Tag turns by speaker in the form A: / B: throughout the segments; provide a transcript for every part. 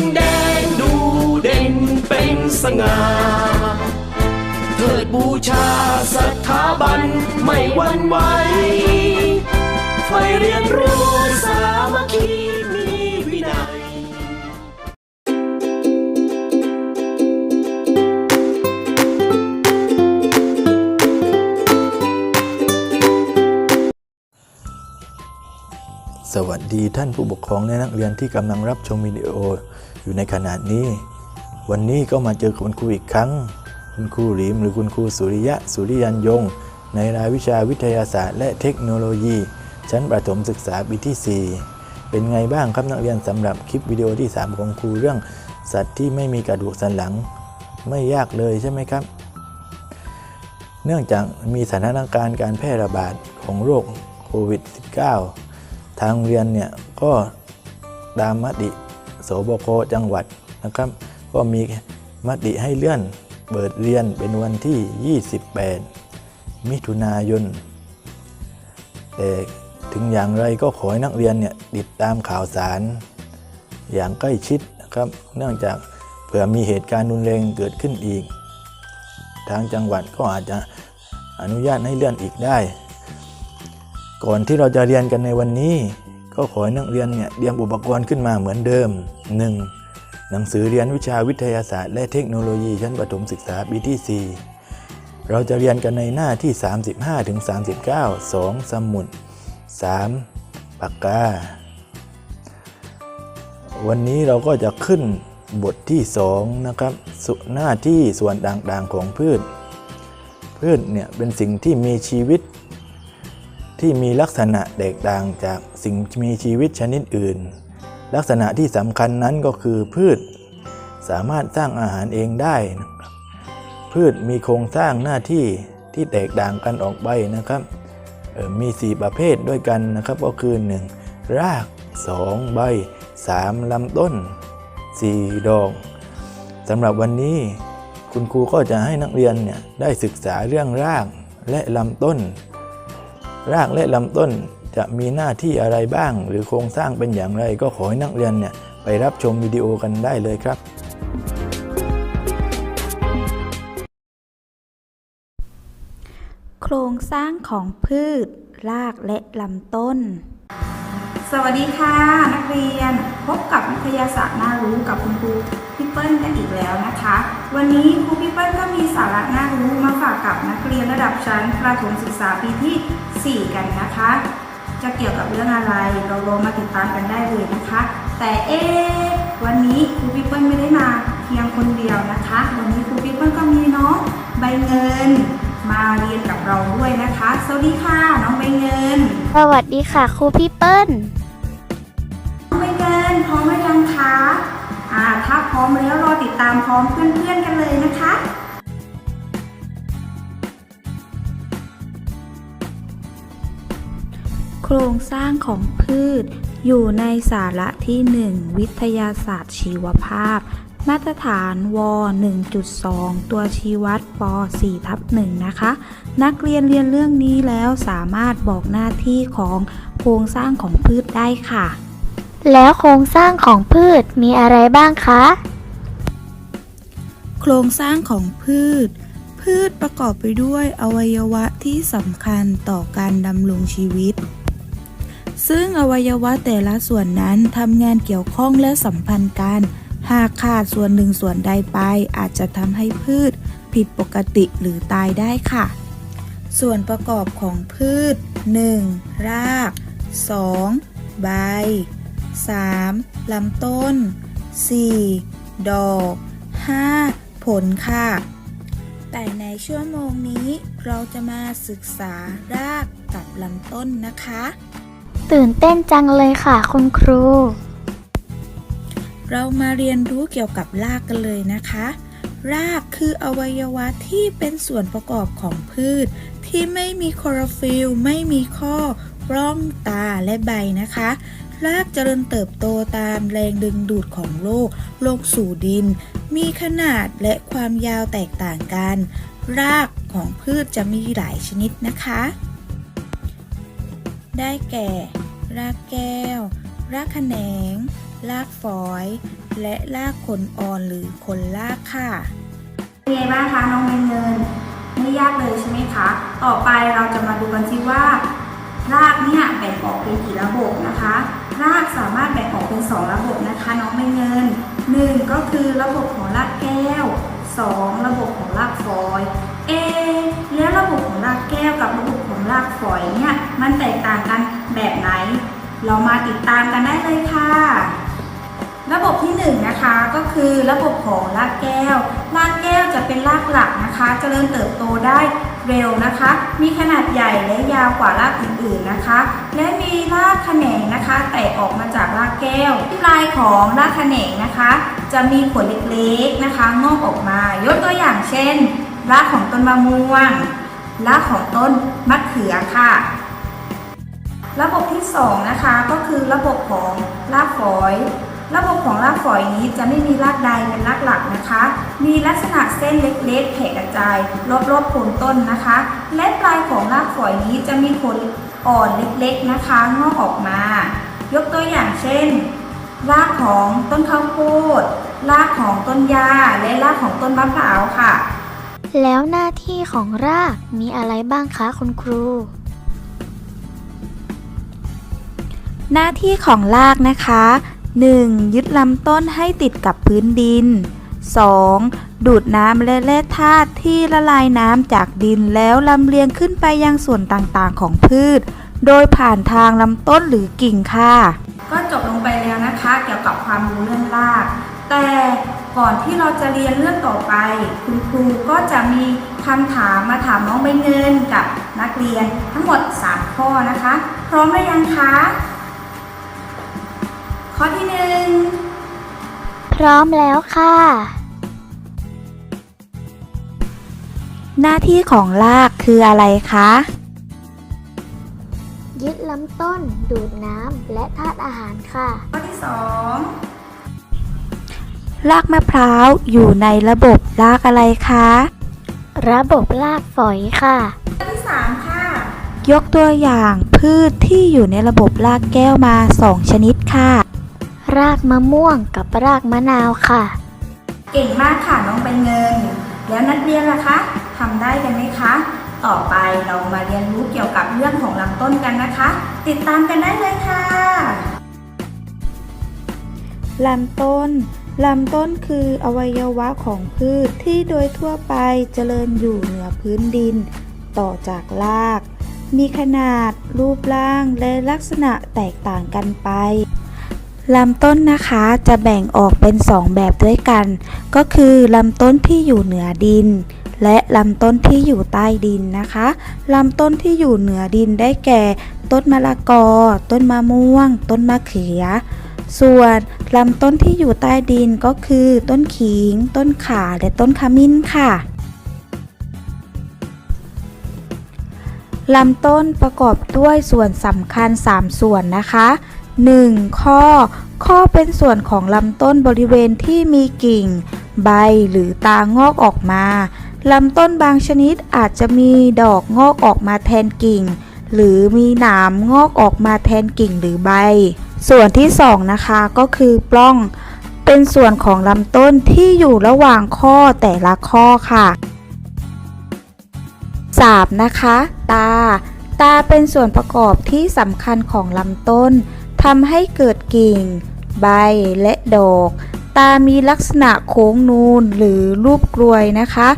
A: นแดงดูเด่นเป็นสง่าเทิดบูชาสถาบันไม่หวั่นไหวไฟเรียนรู้สามัคคีมีวินัย
B: สวัสดีท่านผู้ปกครองและนักเรียนที่กำลังรับชมวิดีโอ อยู่ในขณะนี้ วันนี้ก็มาเจอคุณครูอีกครั้ง คุณครูหลิมหรือคุณครูสุริยะสุริยันยง ในรายวิชาวิทยาศาสตร์ และเทคโนโลยี ชั้นประถมศึกษาปีที่ 4 เป็นไงบ้างครับนักเรียนสำหรับคลิปวิดีโอที่ 3 ของครูเรื่อง สัตว์ที่ไม่มีกระดูกสันหลัง ไม่ยากเลยใช่ไหมครับ เนื่องจากมีสถานการณ์การแพร่ระบาดของโรคโควิด -19 ทางโรงเรียนเนี่ยก็ตามมติ สบคจังหวัดนะครับ ก็มีมติให้เลื่อนเปิดเรียนเป็นวันที่ 28 มิถุนายน แต่ถึงอย่างไรก็ขอให้นักเรียนเนี่ยติดตามข่าวสาร อย่างใกล้ชิดนะครับ เนื่องจากเผื่อมีเหตุการณ์รุนแรงเกิดขึ้นอีก ทางจังหวัดก็อาจจะอนุญาตให้เลื่อนอีกได้ ก่อนที่เราจะเรียนกันในวันนี้ ก็ขอให้นักเรียนเนี่ยเตรียมอุปกรณ์ขึ้นมาเหมือนเดิม 1. หนังสือเรียนวิชาวิทยาศาสตร์ และเทคโนโลยีชั้นประถมศึกษาปีที่ 4 เราจะเรียนกันในหน้าที่ 35ถึง39 2 สมุด 3. ปากกา วันนี้เราก็จะขึ้นบทที่ 2 นะครับสุหน้าที่ส่วนต่างๆของพืช พืชเนี่ยเป็นสิ่งที่มีชีวิต ที่มีลักษณะแตกต่างจากสิ่งมีชีวิตชนิดอื่น ลักษณะที่สำคัญนั้นก็คือพืช สามารถสร้างอาหารเองได้ พืชมีโครงสร้างหน้าที่ที่แตกต่างกันออกไปนะครับ มี 4 ประเภทด้วยกันนะครับก็คือ 1. ราก 2. ใบ 3. ลำต้น 4. ดอกสำหรับวันนี้คุณครูก็จะให้นักเรียนเนี่ยได้ศึกษาเรื่องรากและลำต้น รากและลำต้นจะมีหน้าที่อะไรบ้าง หรือโครงสร้างเป็นอย่างไรก็ขอให้นักเรียนเนี่ยไปรับชมวิดีโอกันได้เลยครับ
C: โครงสร้างของพืช รากและลำต้น
D: สวัสดีค่ะนักเรียนพบกับวิทยาศาสตร์น่ารู้กับคุณครูพี่เปิ้ลกันอีกแล้วนะคะ วันนี้ครูพี่เปิ้ลก็มีสาระน่ารู้มาฝากกับนักเรียนระดับชั้นประถมศึกษาปีที่ 4 กันนะคะ จะเกี่ยวกับเรื่องอะไรเราลองมาติดตามกันได้เลยนะคะ แต่เอ๊ะวันนี้ครูพี่เปิ้ลไม่ได้มาเพียงคนเดียวนะคะ วันนี้ครูพี่เปิ้ลก็มีน้องใบเงิน มาเรียนกับเราด้วยนะคะ สวัสดีค่ะน้องใบเงิน
E: สวัสดีค่ะครูพี่เปิ้ล
D: ไม่เกินพร้อมหรือยังคะอ่าถ้าพร้อมแล้วรอติดตามพร้อมเพื่อนๆกันเลยนะคะ
C: โครงสร้างของพืช อยู่ในสาระที่ 1 วิทยาศาสตร์ชีวภาพ มาตรฐานว 1.2 ตัวชี้วัดป 4 ทับ1นะคะ นักเรียนเรียนเรื่องนี้แล้วสามารถบอกหน้าที่ของโครงสร้างของพืชได้ค่ะ
E: แล้วโครงสร้างของพืชมีอะไรบ้างคะ
C: โครงสร้างของพืชพืชประกอบไปด้วยอวัยวะที่สำคัญต่อการดำรงชีวิต ซึ่งอวัยวะแต่ละส่วนนั้นทำงานเกี่ยวข้องและสัมพันธ์กัน หากขาดส่วนหนึ่งส่วนใดไปอาจจะทำให้พืช ผิดปกติหรือตายได้ค่ะ ส่วนประกอบของพืช 1. ราก 2. ใบ 3. ลำต้น 4. ดอก 5. ผลค่ะ แต่ในชั่วโมงนี้เราจะมาศึกษารากกับลำต้นนะคะ
E: ตื่นเต้นจังเลยค่ะคุณครู
C: เรามาเรียนรู้เกี่ยวกับรากกันเลยนะคะ รากคืออวัยวะที่เป็นส่วนประกอบของพืช ที่ไม่มีคลอโรฟิลไม่มีข้อร่องตาและใบนะคะ รากเจริญเติบโตตามแรงดึงดูดของโลก โลกสู่ดิน มีขนาดและความยาวแตกต่างกัน รากของพืชจะมีหลายชนิดนะคะ ได้แก่ รากแก้ว รากแขนง รากฝอย และรากขนอ่อนหรือขนรากค่ะ
D: เป็นไงบ้างคะน้องเบนเงินไม่ยากเลยใช่ไหมคะ ต่อไปเราจะมาดูกันสิว่า รากเนี่ยแบ่งออกเป็นกี่ระบบนะคะ รากสามารถแบ่งออกเป็น 2 ระบบนะคะ น้องเบนเงิน 1 ก็คือระบบของรากแก้ว 2 ระบบของรากฝอย เอ แล้วระบบของรากแก้วกับระบบ รากฝอยเนี่ยมันแตกต่างกันแบบไหน เรามาติดตามกันได้เลยค่ะ ระบบที่1นงนะคะก็คือระบบของรากแก้ว รากแก้วจะเป็นรากหลักนะคะเจริญเติบโตได้เร็วนะคะ มีขนาดใหญ่และยาวกว่ารากอื่นๆนะคะ และมีรากแขนงนะคะแตกออกมาจากรากแก้ว ที่ปลายของรากแขนงนะคะ จะมีขนเล็กๆนะคะงอกออกมายกตัวอย่างเช่น รากของต้นมะม่วง รากของต้นมะเขือค่ะ ระบบที่ 2 นะคะก็คือระบบของรากฝอย ระบบของรากฝอยนี้จะไม่มีรากใดเป็นรากหลักนะคะ มีลักษณะเส้นเล็กๆแผ่กระจาย รอบๆโคนต้นนะคะ และปลายของรากฝอยนี้จะมีขนอ่อนเล็กๆนะคะงอกออกมา ยกตัวอย่างเช่น รากของต้นข้าวโพดรากของต้นหญ้าและรากของต้นมะพร้าวค่ะ
E: แล้วหน้าที่ของรากมีอะไรบ้างคะคุณครู
C: หน้าที่ของรากนะคะ 1. ยึดลำต้นให้ติดกับพื้นดิน 2. ดูดน้ำและแร่ธาตุที่ละลายน้ำจากดินแล้วลำเลียงขึ้นไปยังส่วนต่างๆของพืช โดยผ่านทางลำต้นหรือกิ่งค่ะ
D: ก็จบลงไปแล้วนะคะ เกี่ยวกับความรู้เรื่องราก แต่ ก่อนที่เราจะเรียนเรื่องต่อไป คุณครูก็จะมีคำถามมาถามน้องใบเงินกับนักเรียนทั้งหมด 3 ข้อนะคะ พร้อมหรือยังคะ ข้อที่หนึ่ง
E: พร้อมแล้วค่ะ
C: หน้าที่ของรากคืออะไรคะ
E: ยึดลำต้น ดูดน้ำและธาตุอาหารค่ะ
D: ข้อที่สอง
C: รากมะพร้าวอยู่ในระบบรากอะไรคะ
E: ระบบรากฝอยค่ะ
D: ข้อที่สามค่ะ
C: ยกตัวอย่างพืชที่อยู่ในระบบรากแก้วมา 2 ชนิดค่ะ
E: รากมะม่วงกับรากมะนาวค่ะ
D: เก่งมากค่ะน้องใบเงิน แล้วนักเรียนล่ะคะทำได้กันไหมคะ ต่อไปเรามาเรียนรู้เกี่ยวกับเรื่องของลำต้นกันนะคะ ติดตามกันได้เลยค่ะ
C: ลำต้น ลำต้นคืออวัยวะของพืชที่โดยทั่วไปเจริญอยู่เหนือพื้นดิน ต่อจากราก มีขนาด รูปร่างและลักษณะแตกต่างกันไปลำต้นนะคะจะแบ่งออกเป็น 2 แบบด้วยกัน ก็คือลำต้นที่อยู่เหนือดิน และลำต้นที่อยู่ใต้ดินนะคะลำต้นที่อยู่เหนือดินได้แก่ ต้นมะละกอ ต้นมะม่วง ต้นมะเขือ ส่วนลำต้นที่อยู่ใต้ดินก็คือ ต้นขิง ต้นข่า และต้นขมิ้นค่ะลำต้นประกอบด้วยส่วนสำคัญ 3 ส่วนนะคะ 1. ข้อ ข้อเป็นส่วนของลำต้นบริเวณที่มีกิ่ง ใบหรือตางอกออกมาลำต้นบางชนิดอาจจะมีดอกงอกออกมาแทนกิ่ง หรือมีหนามงอกออกมาแทนกิ่งหรือใบ ส่วนที่2นะคะก็คือปล้องเป็นส่วนของลำต้นที่อยู่ระหว่างข้อแต่ละข้อค่ะ 3. นะคะ ตา ตาเป็นส่วนประกอบที่สำคัญของลำต้นทำให้เกิดกิ่ง ใบและดอก ตามีลักษณะโค้งนูนหรือรูปกลวยนะคะ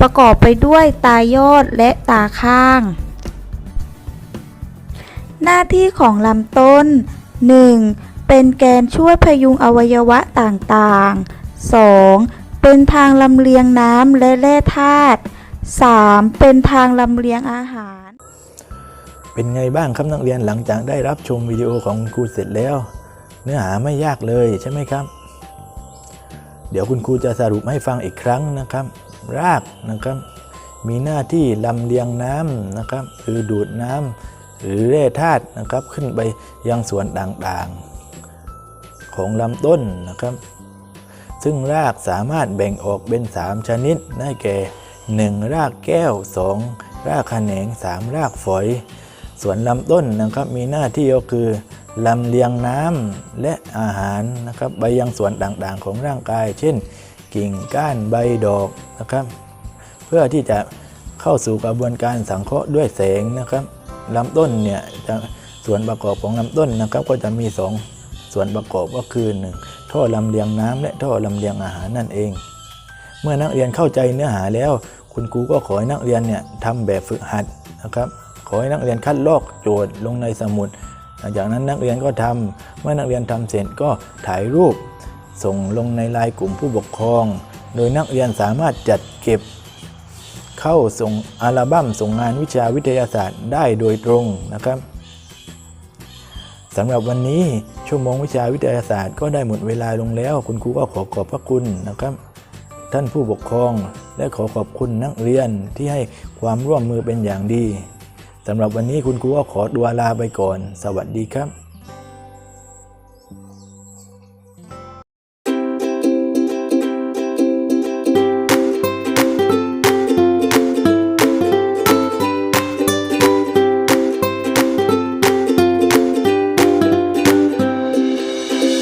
C: ประกอบไปด้วยตายอดและตาข้าง หน้าที่ของลำต้น 1. เป็นแกนช่วยพยุงอวัยวะต่างๆ 2. เป็นทางลำเลียงน้ำและแร่ธาตุ 3. เป็นทางลำเลียงอาหาร
B: เป็นไงบ้างครับนักเรียนหลังจากได้รับชมวิดีโอของครูเสร็จแล้ว เนื้อหาไม่ยากเลยใช่ไหมครับ เดี๋ยวคุณครูจะสรุปให้ฟังอีกครั้งนะครับ รากนะครับ มีหน้าที่ลำเลียงน้ำนะครับ คือดูดน้ำ หรือแร่ธาตุนะครับขึ้นไปยังส่วนต่างๆ ของลำต้นนะครับ ซึ่งรากสามารถแบ่งออกเป็น 3 ชนิดได้แก่ 1. รากแก้ว 2. รากแขนง 3. รากฝอย ส่วนลำต้นนะครับมีหน้าที่ก็คือลำเลียงน้ำและอาหารนะครับไปยังส่วนต่างๆของร่างกาย เช่น กิ่งก้านใบดอกนะครับ เพื่อที่จะเข้าสู่กระบวนการสังเคราะห์ด้วยแสงนะครับ ลำต้นเนี่ยจะส่วนประกอบของลำต้นนะครับก็จะมีสองส่วนประกอบก็คือหนึ่งท่อลำเลียงน้ำและท่อลำเลียงอาหารนั่นเอง เมื่อนักเรียนเข้าใจเนื้อหาแล้ว คุณครูก็ขอให้นักเรียนเนี่ยทำแบบฝึกหัดนะครับขอให้นักเรียนคัดลอกโจทย์ลงในสมุดหลังจากนั้นนักเรียนก็ทำเมื่อนักเรียนทำเสร็จก็ถ่ายรูป ส่งลงในไลน์กลุ่มผู้ปกครอง โดยนักเรียนสามารถจัดเก็บ เข้าส่งอัลบั้มส่งงานวิชาวิทยาศาสตร์ได้โดยตรงนะครับสำหรับวันนี้ชั่วโมงวิชาวิทยาศาสตร์ก็ได้หมดเวลาลงแล้ว คุณครูก็ขอขอบพระคุณนะครับ ท่านผู้ปกครอง และขอขอบคุณนักเรียนที่ให้ความร่วมมือเป็นอย่างดีสำหรับวันนี้คุณครูก็ขอตัวลาไปก่อน สวัสดีครับ